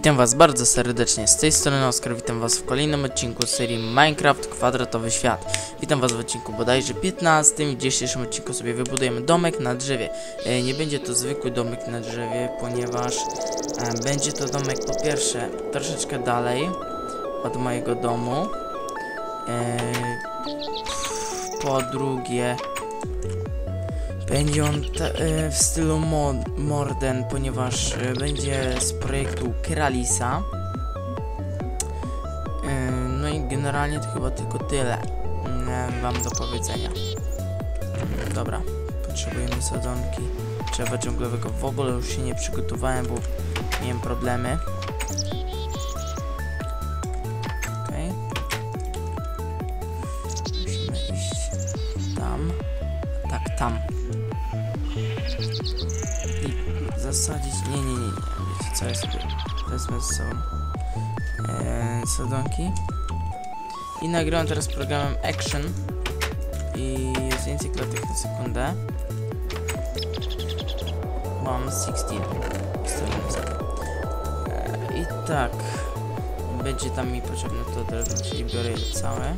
Witam was bardzo serdecznie, z tej strony Oskar, witam was w kolejnym odcinku serii Minecraft Kwadratowy Świat. Witam was w odcinku bodajże 15 i w dzisiejszym odcinku sobie wybudujemy domek na drzewie. E, nie będzie to zwykły domek na drzewie, ponieważ e, będzie to domek po pierwsze troszeczkę dalej od mojego domu. E, po drugie będzie on e, w stylu mo modern, ponieważ e, będzie z projektu Kralisa. E, No i generalnie to chyba tylko tyle mm, wam do powiedzenia. Dobra, potrzebujemy sadzonki drzewa dżunglowego. W ogóle już się nie przygotowałem, bo miałem problemy. Okej. Musimy iść tam. Tak, tam i zasadzić. Nie, nie, nie, nie. Wiecie co ja sobie wezmę ze sobą eee, sadzonki. I nagrywam teraz programem Action. I jest więcej klatek na sekundę. Mam 16. Ustawiam sobie. Eee, I tak. Będzie tam mi potrzebne to drewno, czyli biorę je całe.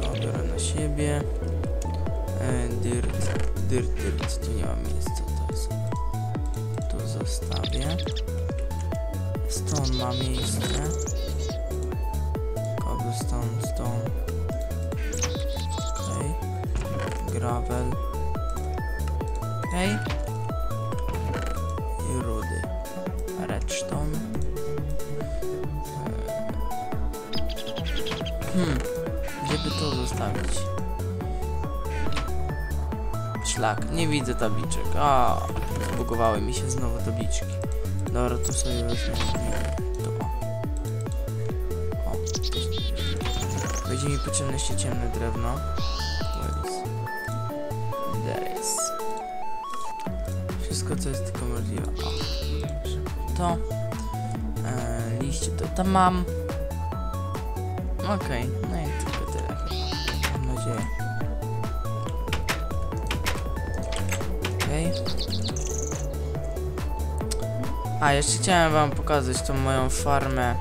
To biorę na siebie. E, Dirt, dirt, dirt, tu nie ma miejsca, to jest. Tu zostawię. Stone ma miejsce. Cobblestone, stone. Okej. Gravel. Okej. I rudy. Redstone. Hmm. Gdzie by to zostawić? Szlak, nie widzę tabliczek. A, zbugowały mi się znowu tabliczki. Dobra, tu sobie wezmę. To o. Będzie mi potrzebne jeszcze ciemne drewno. There. Wszystko, co jest tylko możliwe. O. To. E, liście to tam mam. Okej, no i tylko tyle. Mam nadzieję. Okej. A, jeszcze chciałem wam pokazać tą moją farmę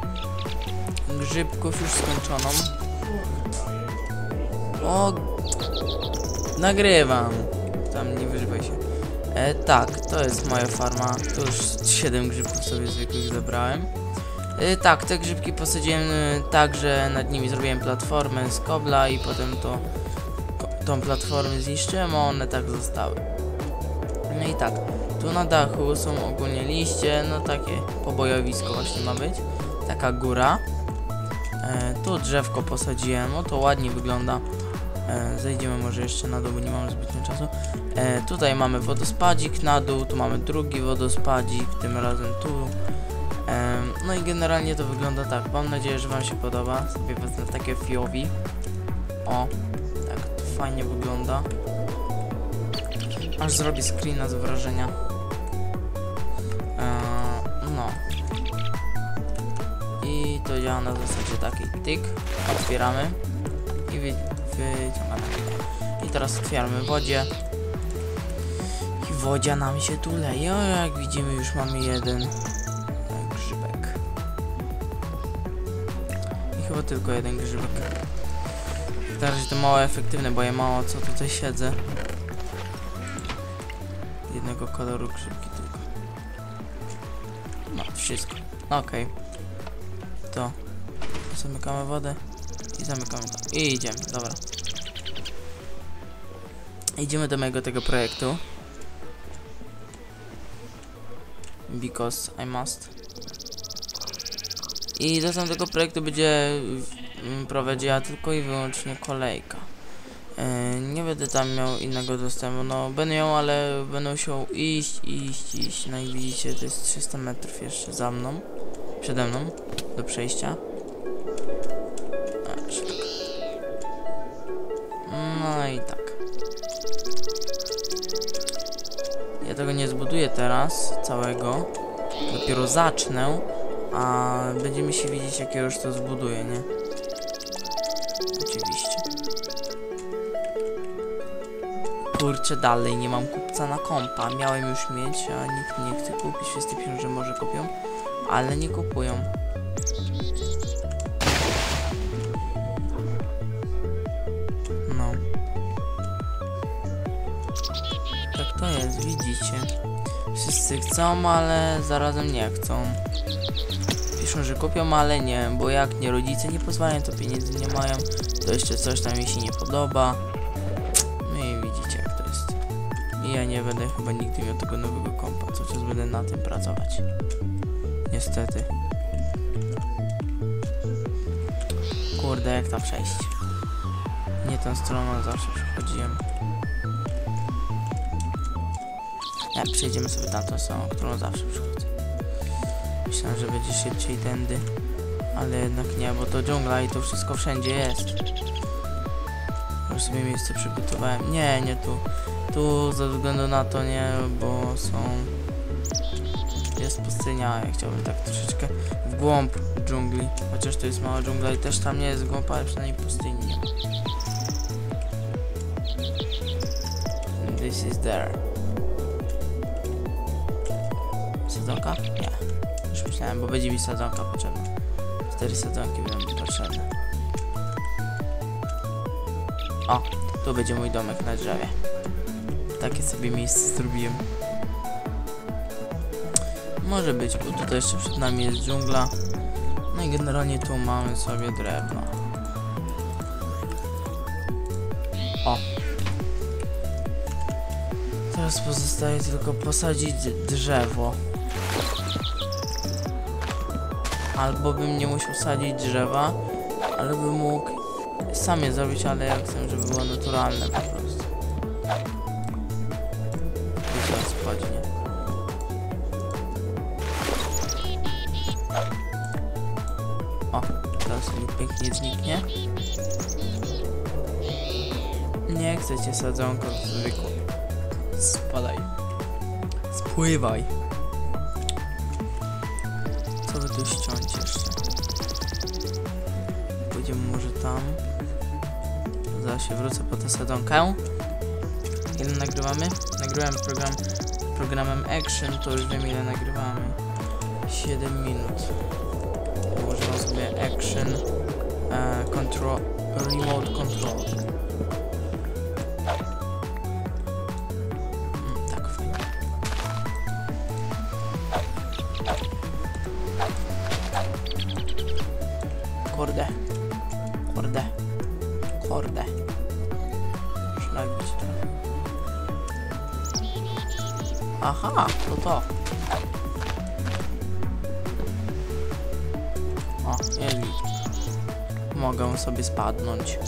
grzybków już skończoną. O, nagrywam. Tam nie wyżywaj się. E, tak, to jest moja farma. Tu już 7 grzybków sobie zwykłych zebrałem. E, tak, te grzybki posadziłem e, tak, że nad nimi zrobiłem platformę z kobla i potem to tą platformę zniszczyłem, a one tak zostały. No i tak, tu na dachu są ogólnie liście, no takie pobojowisko właśnie ma być. Taka góra. E, tu drzewko posadziłem, no to ładnie wygląda. E, zejdziemy może jeszcze na dół, bo nie mamy zbytnio czasu. E, tutaj mamy wodospadzik na dół, tu mamy drugi wodospadzik, tym razem tu. E, no i generalnie to wygląda tak. Mam nadzieję, że wam się podoba. Sobie wezmę takie fiowi. O, tak to fajnie wygląda. Aż zrobię screena z wrażenia. Eee, no. I to działa na zasadzie takiej tyk. Otwieramy. I wy, wyciągamy. I teraz otwieramy wodzie. I wodzia nam się tu leje. O, jak widzimy już mamy jeden grzybek. I chyba tylko jeden grzybek. Razie to mało efektywne, bo ja mało co tutaj siedzę jednego koloru grzybki tylko. No, wszystko. Okej. To. Zamykamy wodę. I zamykamy to. I idziemy, dobra. Idziemy do mojego tego projektu. Because I must. I do tamtego projektu będzie prowadziła tylko i wyłącznie kolejka. E, Nie będę tam miał innego dostępu, no będę miał, ale będę musiał iść, iść, iść. No i widzicie, to jest 300 metrów jeszcze za mną, przede mną, do przejścia. No i tak. Ja tego nie zbuduję teraz, całego. Dopiero zacznę, a będziemy się widzieć, jak ja już to zbuduję, nie? Kurczę, dalej nie mam kupca na kompa. Miałem już mieć, a nikt nie chce kupić. Wszyscy piszą, że może kupią, ale nie kupują. No. Tak to jest, widzicie. Wszyscy chcą, ale zarazem nie chcą. Piszą, że kupią, ale nie, bo jak nie rodzice nie pozwalają, to pieniędzy nie mają, to jeszcze coś tam mi się nie podoba. Ja nie będę chyba nigdy miał tego nowego kompa, co czas będę na tym pracować. Niestety. Kurde, jak tam przejść? Nie tą stroną zawsze przechodziłem. Nie, przejdziemy sobie tamtą stroną, którą zawsze przychodzę. Myślałem, że będzie szybciej tędy, ale jednak nie, bo to dżungla i to wszystko wszędzie jest. Już sobie miejsce przygotowałem. Nie, nie tu. Tu ze względu na to nie, bo są... Jest pustynia, ja chciałbym tak troszeczkę w głąb dżungli. Chociaż to jest mała dżungla i też tam nie jest głąb, ale przynajmniej pustyni. This is there. Sadzonka? Nie. Już myślałem, bo będzie mi sadzonka potrzebna. Cztery sadzonki będą mi potrzebne. O, tu będzie mój domek na drzewie. Takie sobie miejsce zrobiłem. Może być, bo tutaj jeszcze przed nami jest dżungla. No i generalnie tu mamy sobie drewno. O. Teraz pozostaje tylko posadzić drzewo. Albo bym nie musiał sadzić drzewa, ale bym mógł sam je zrobić, ale ja chcę, żeby było naturalne po prostu. Wiecie o co chodzi, nie? O, teraz mi pięknie zniknie. Nie chcecie sadzonko zwykłą. Spadaj. Spływaj. Co by tu ściąć jeszcze? Pójdziemy może tam. Zaraz się wrócę po tę sadzonkę. Ile nagrywamy? Nagrywałem program programem Action, to już wiem ile nagrywamy. 7 minut. Używam sobie Action e, Control Remote Control. Aha, to to. O, git. Mogę sobie spadnąć.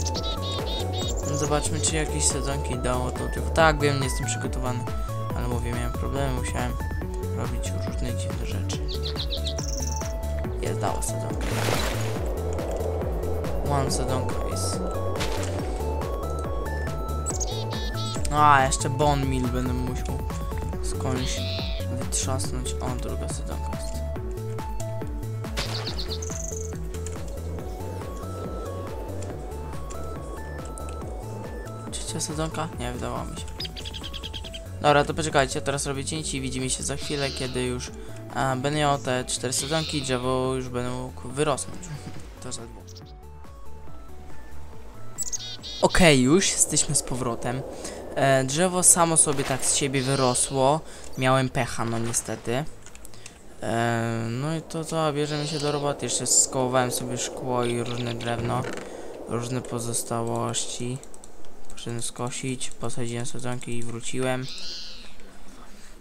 No Zobaczmy, czy jakieś sadzonki dało to tylko. Tak, wiem, nie jestem przygotowany. Ale mówię, miałem problemy, musiałem robić różne dziwne rzeczy. Jest, dało sadzonkę. One sadzonka jest. A, jeszcze Bon Mill będę musiał skądś wytrzasnąć. O, druga sadzonka jest. Trzecia sadzonka? Nie, wydawało mi się. Dobra, to poczekajcie, teraz robię cięcie i widzimy się za chwilę, kiedy już a, będę miał te cztery sadzonki i drzewo już będę mógł wyrosnąć. To za dwóch. Okej, już jesteśmy z powrotem. E, drzewo samo sobie tak z siebie wyrosło. Miałem pecha, no niestety. E, no i to co, bierzemy się do roboty. Jeszcze skołowałem sobie szkło i różne drewno. Różne pozostałości. Poszedłem skosić, posadziłem sadzonki i wróciłem.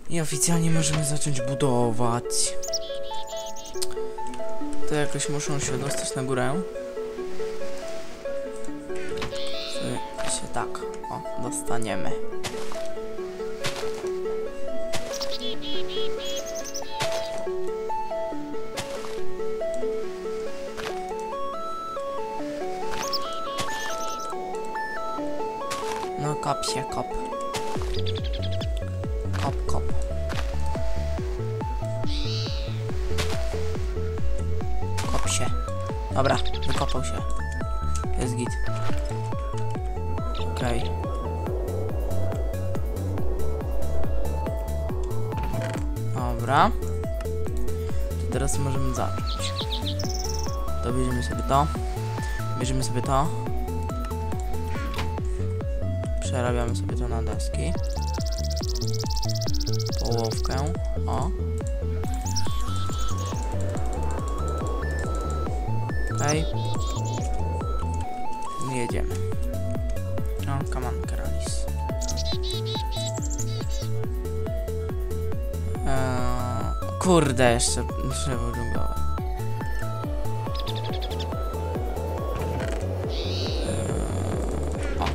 I oficjalnie możemy zacząć budować. To jakoś muszą się dostać na górę. Się tak, o, dostaniemy. No kop się, kop. Kop, kop. Kop się. Dobra, wykopał się. Jest git. Okej. Dobra. To teraz możemy zacząć. To bierzemy sobie to. Bierzemy sobie to. Przerabiamy sobie to na deski. Połowkę. O. Okej. Okay. Jedziemy. Kurde, jeszcze drzewo długowe. Eee, tak.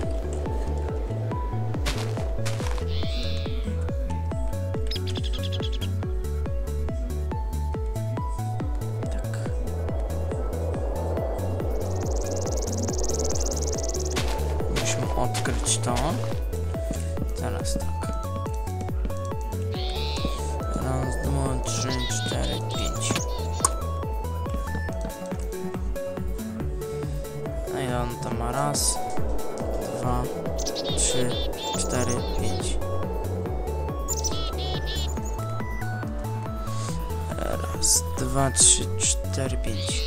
odkryć to. Zaraz tak. Trzy, cztery, pięć. A ile on to ma? Raz, dwa, trzy, cztery, pięć. Raz, dwa, trzy, cztery, pięć.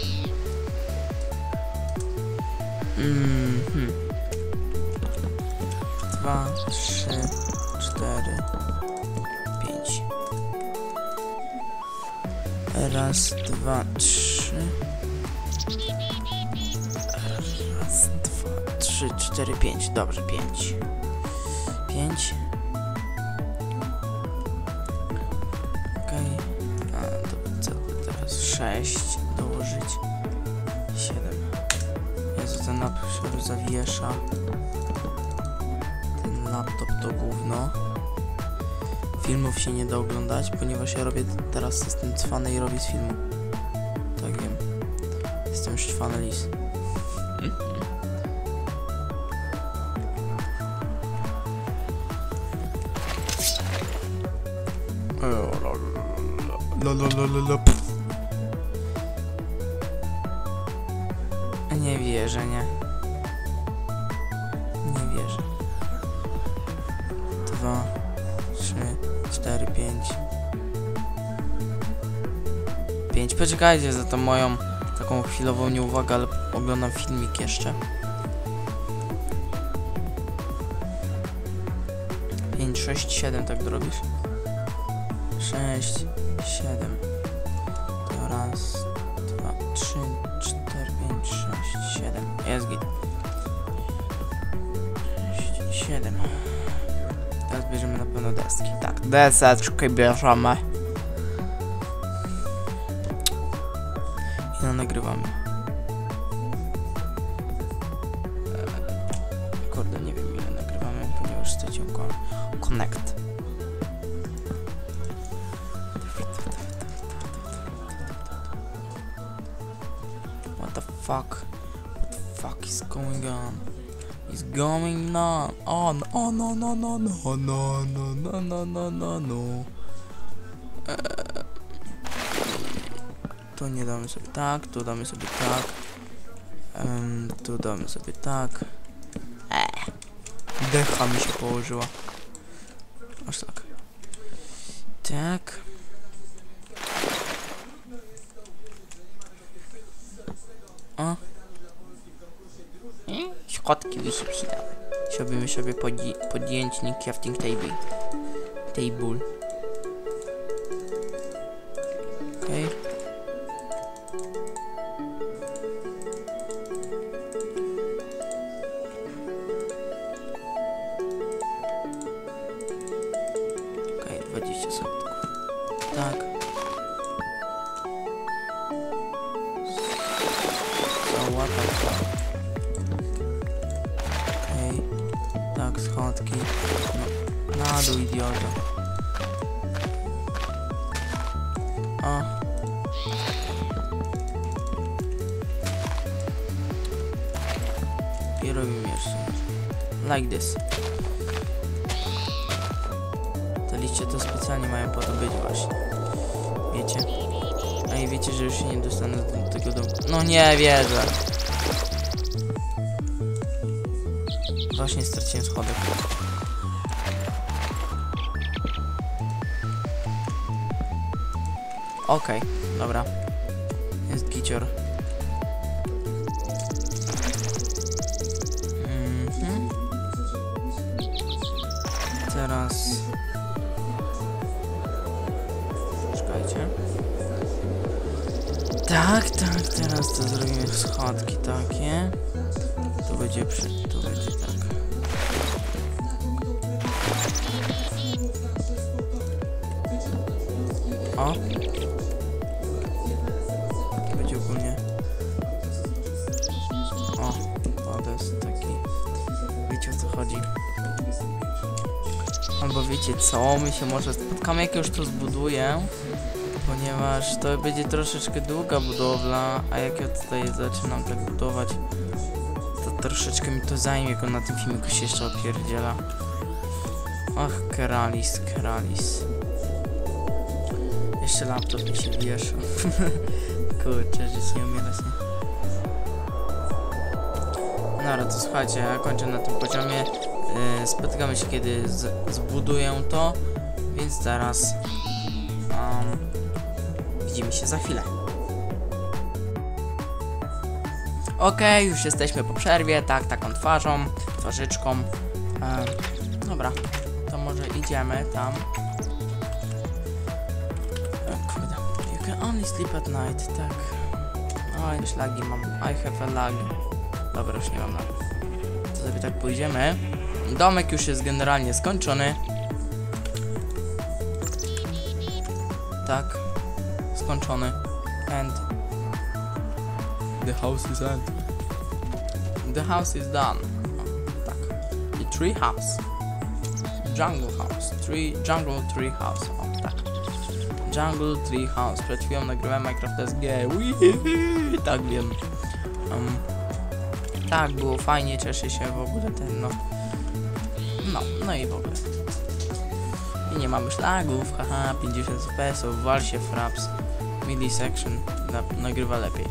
Mhm. Dwa, trzy, cztery, Raz, dwa, trzy. Raz, dwa, trzy, cztery, pięć. Dobrze, pięć. Pięć. Okej. A, to teraz? Sześć dołożyć. Siedem. Jezu, ten laptop się zawiesza. Ten laptop to gówno. Filmów się nie da oglądać, ponieważ ja robię teraz system cwany i robię z filmu. Tak wiem. Jestem szczwany lis. Nie 4, 5. 5. Poczekajcie za tą moją taką chwilową nieuwagę, ale oglądam filmik jeszcze. 5, 6, 7 tak robisz. 6, 7. To raz, dwa, trzy, cztery, pięć, sześć, siedem. Jest git. Pewno deski. Tak, deseczkę bierzemy. I no, nagrywamy. Eee, Kurde, nie wiem ile nagrywamy, ponieważ straciłem connect. What the fuck? What the fuck is going on? Is going on? On, oh no no no no no no no no no no no. Eee, Tu nie damy sobie tak, tu damy sobie tak. Em, tu damy sobie tak. Eee. Decha mi się położyła. Aż tak. Tak. Sobie podji podjętnik crafting table. Table. Like this. Te liście to specjalnie mają po to być właśnie. Wiecie? A i wiecie, że już się nie dostanę do tego domu. No nie wierzę. Właśnie straciłem schodek. Okej, dobra. Jest gicior. Schodki takie. To będzie przy... to będzie tak. O! Będzie ogólnie... O, to jest taki... Wiecie o co chodzi. Albo wiecie co, my się może spotkamy jak już to zbuduję ponieważ to będzie troszeczkę długa budowla, a jak ja tutaj zaczynam tak budować, to troszeczkę mi to zajmie, on na tym filmiku się jeszcze opierdziela. Ach, Keralis, Keralis. Jeszcze laptop mi się wieszał. Kurczę, żyć nie umierać, nie? Dobra, to słuchajcie, ja kończę na tym poziomie. Yy, spotykamy się, kiedy zbuduję to, więc zaraz... Widzimy się za chwilę. Okej, już jesteśmy po przerwie, tak, taką twarzą, twarzyczką. E, dobra, to może idziemy tam. E, kurde, you can only sleep at night, tak. O, już lagi mam, I have a lag. Dobra, już nie mam lagu. To sobie tak pójdziemy. Domek już jest generalnie skończony. Tak, skończony. And the house is end. The house is done. O, tak. The tree house. Jungle house. Tree, jungle tree house. O, tak. Jungle tree house. Przed chwilą nagrywałem Minecraft SG. Tak wiem. Um, tak, było fajnie, cieszę się w ogóle ten, no. No, no i w ogóle. I nie mamy szlagów, haha, 50 FPS-ów, wal się fraps millisection na, nagrywa lepiej.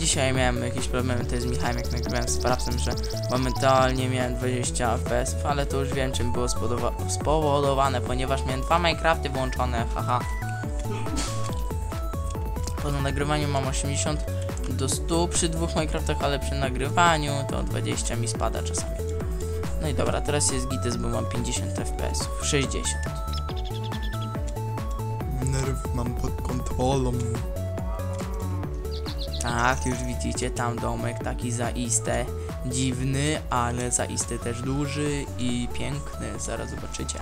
Dzisiaj miałem jakieś problemy tutaj z Michałem, jak nagrywałem z Parapsem, że momentalnie miałem 20 fps, ale to już wiem czym było spowodowane, ponieważ miałem dwa Minecrafty włączone, haha. Po nagrywaniu mam 80 do 100 przy dwóch Minecraftach, ale przy nagrywaniu to 20 mi spada czasami. No i dobra, teraz jest gites, bo mam 50 fps, 60 nerw mam pod kontrolą. Tak, już widzicie, tam domek taki zaiste dziwny, ale zaiste też duży i piękny, zaraz zobaczycie.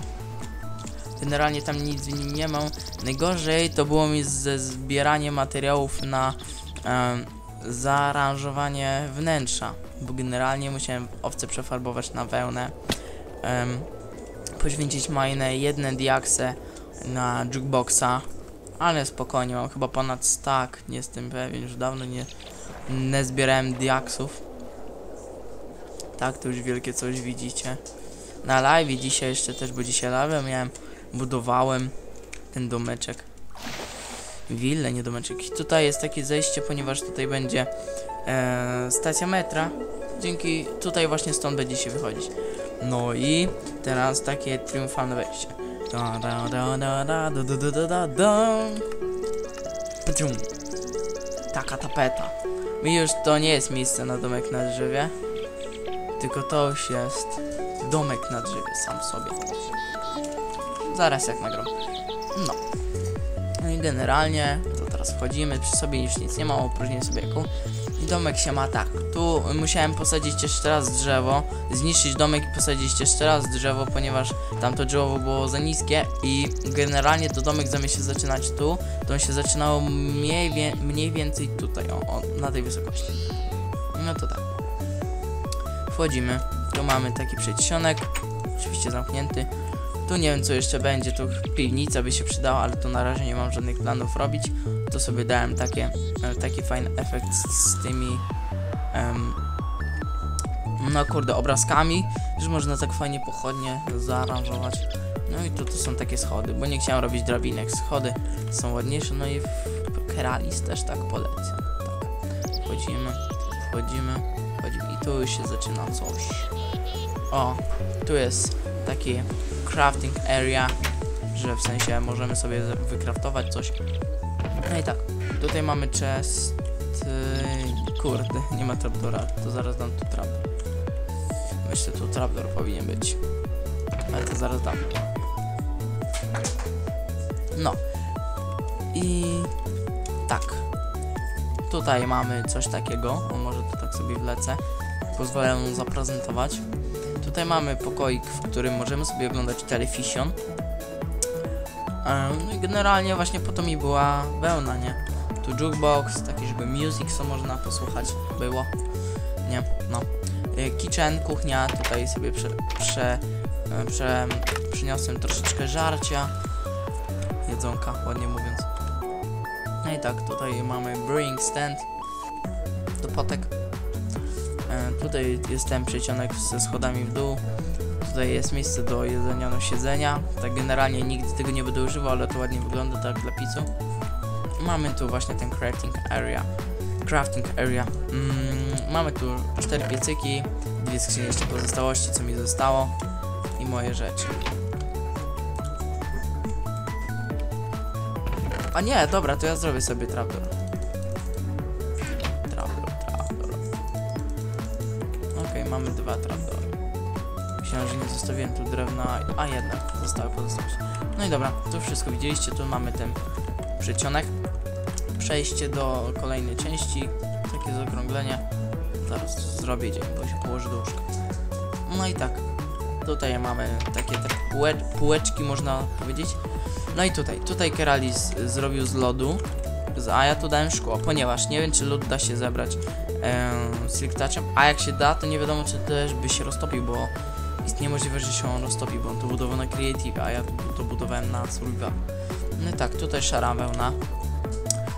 Generalnie tam nic w nim nie mam. Najgorzej to było mi ze zbieranie materiałów na um, zaaranżowanie wnętrza, bo generalnie musiałem owce przefarbować na wełnę, um, poświęcić majne jedne diakse na jukeboxa, ale spokojnie, mam chyba ponad stack, nie jestem pewien, już dawno nie, nie zbierałem diaksów. Tak, to już wielkie coś widzicie. Na live dzisiaj jeszcze też, bo dzisiaj live miałem, budowałem ten domeczek. Willę, nie domeczek. I tutaj jest takie zejście, ponieważ tutaj będzie e, stacja metra. Dzięki tutaj właśnie stąd będzie się wychodzić. No i teraz takie triumfalne wejście. Da. Taka tapeta. Mi już to nie jest miejsce na domek na drzewie. Tylko to już jest domek na drzewie sam sobie. Zaraz jak nagram. No. No i generalnie to teraz wchodzimy, przy sobie już nic nie ma, opróżnię sobie jaką. Domek się ma tak. Tu musiałem posadzić jeszcze raz drzewo, zniszczyć domek i posadzić jeszcze raz drzewo, ponieważ tamto drzewo było za niskie i generalnie to domek zamiast się zaczynać tu, to on się zaczynał mniej, wie, mniej więcej tutaj, o, o, na tej wysokości. No to tak. Wchodzimy. Tu mamy taki przedsionek, oczywiście zamknięty. Tu nie wiem co jeszcze będzie, tu piwnica by się przydała, ale tu na razie nie mam żadnych planów robić. To sobie dałem takie, e, taki fajny efekt z, tymi um, no kurde, obrazkami, że można tak fajnie pochodnie zaaranżować. No i tu, tu są takie schody, bo nie chciałem robić drabinek. Schody są ładniejsze, no i Keralis też tak polecam. Tak. Wchodzimy, wchodzimy, wchodzimy i tu już się zaczyna coś. O, tu jest taki crafting area. że w sensie możemy sobie wykraftować coś. No i tak, tutaj mamy chest. Kurde, nie ma trapdora, to zaraz dam tu trap. Myślę, tu trapdor powinien być. Ale to zaraz dam. No. I tak. Tutaj mamy coś takiego. O, może to tak sobie wlecę. Pozwolę mu zaprezentować. Tutaj mamy pokoik, w którym możemy sobie oglądać Television. E, No generalnie właśnie po to mi była wełna, nie? Tu jukebox, taki żeby music co można posłuchać było. Nie, no. E, Kitchen, kuchnia, tutaj sobie prze, prze, e, prze, przyniosłem troszeczkę żarcia. Jedzonka, ładnie mówiąc. No i tak, tutaj mamy brewing stand do potek. Tutaj jest ten przeciąg ze schodami w dół. Tutaj jest miejsce do jedzenia, no siedzenia. Tak generalnie nigdy tego nie będę używał, ale to ładnie wygląda tak dla picu. Mamy tu właśnie ten crafting area. Crafting area. Mm, mamy tu cztery piecyki, dwie skrzynie jeszcze pozostałości, co mi zostało i moje rzeczy. A nie, dobra, to ja zrobię sobie trapdoor. Trapdoor, trapdoor. Okej, mamy dwa trapdoory. Myślałem, że nie zostawiłem tu drewna, a jednak zostały pozostałości. No i dobra, to wszystko widzieliście, tu mamy ten przycionek. Przejście do kolejnej części, takie zaokrąglenie. Zaraz zrobię dzień, bo się położy do łóżka. No i tak, tutaj mamy takie te półe, półeczki, można powiedzieć. No i tutaj, tutaj Keralis zrobił z lodu, a ja tu dałem szkło, ponieważ nie wiem, czy lód da się zebrać em, Silk Touchem, a jak się da, to nie wiadomo, czy też by się roztopił, bo istnieje możliwość, że się on roztopi, bo on to budował na Creative, a ja to, budowałem na Survival. No i tak, tutaj szara wełna.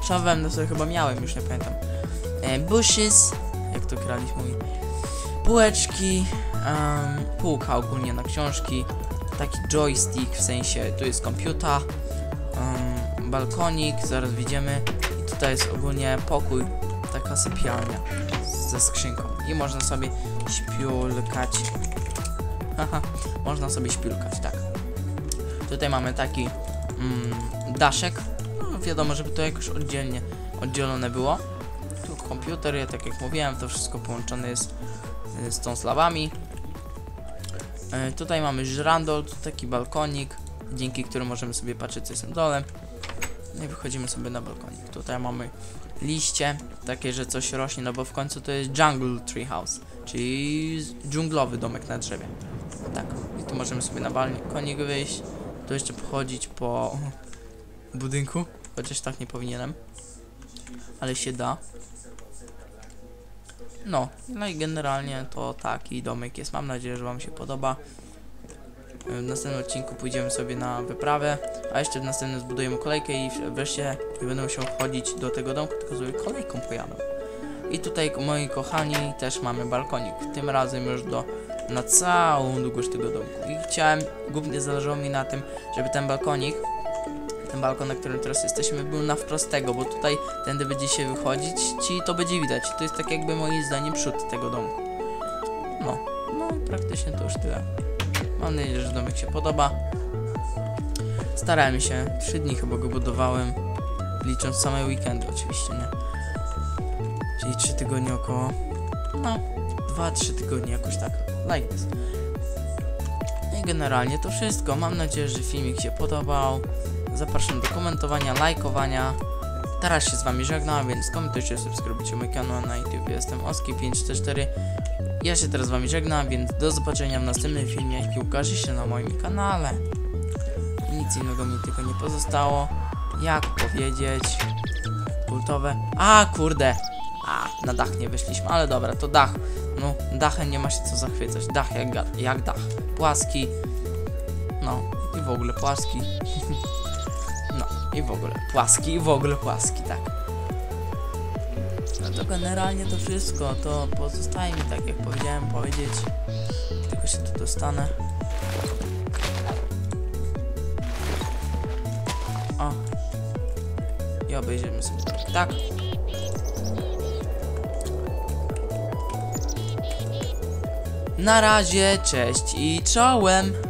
Szarą wełnę sobie chyba miałem, już nie pamiętam. E, bushes, jak to Keralis mówi. Półeczki, em, półka ogólnie na książki, taki joystick, w sensie tu jest komputer, um, balkonik, zaraz widzimy i tutaj jest ogólnie pokój, taka sypialnia ze skrzynką i można sobie śpiulkać. Haha, można sobie śpiulkać, tak. Tutaj mamy taki mm, daszek, no, wiadomo, żeby to jakoś oddzielnie oddzielone było. Tu komputer, ja tak jak mówiłem, to wszystko połączone jest y, z tą slabami. E, tutaj mamy żrandol, tu taki balkonik, dzięki któremu możemy sobie patrzeć co jest na dole. No i wychodzimy sobie na balkonik. Tutaj mamy liście, takie, że coś rośnie, no bo w końcu to jest jungle treehouse, czyli dżunglowy domek na drzewie. Tak, i tu możemy sobie na balkonik wyjść, tu jeszcze pochodzić po budynku, chociaż tak nie powinienem, ale się da. No, no i generalnie to taki domek jest. Mam nadzieję, że Wam się podoba. W następnym odcinku pójdziemy sobie na wyprawę, a jeszcze w następnym zbudujemy kolejkę i wreszcie nie będę musiał chodzić do tego domku, tylko sobie kolejką pojadę. I tutaj, moi kochani, też mamy balkonik. Tym razem już do na całą długość tego domku. I chciałem, głównie zależało mi na tym, żeby ten balkonik, ten balkon, na którym teraz jesteśmy, był na wprost tego, bo tutaj tędy będzie się wychodzić, ci to będzie widać. To jest tak jakby moim zdaniem przód tego domku. No, no praktycznie to już tyle. Mam nadzieję, że domek się podoba. Starałem się, trzy dni chyba go budowałem, licząc same weekendy oczywiście, nie? Czyli trzy tygodnie około, no, dwa, trzy tygodnie jakoś tak, like this. No i generalnie to wszystko. Mam nadzieję, że filmik się podobał. Zapraszam do komentowania, lajkowania. Teraz się z wami żegnam, więc komentujcie, subskrybujcie mój kanał na YouTube. Jestem Oski544. Ja się teraz z wami żegnam, więc do zobaczenia w następnym filmie, jaki ukaże się na moim kanale. Nic innego mi tylko nie pozostało. Jak powiedzieć? Kultowe. A kurde! A, na dach nie wyszliśmy, ale dobra, to dach. No, dachem nie ma się co zachwycać. Dach jak, jak dach. Płaski. No, i w ogóle płaski. No, i w ogóle płaski, i w ogóle płaski, tak. No to generalnie to wszystko, to pozostaje mi tak jak powiedziałem powiedzieć. Tylko się tu dostanę. O. I obejrzymy sobie tak. Na razie, cześć i czołem.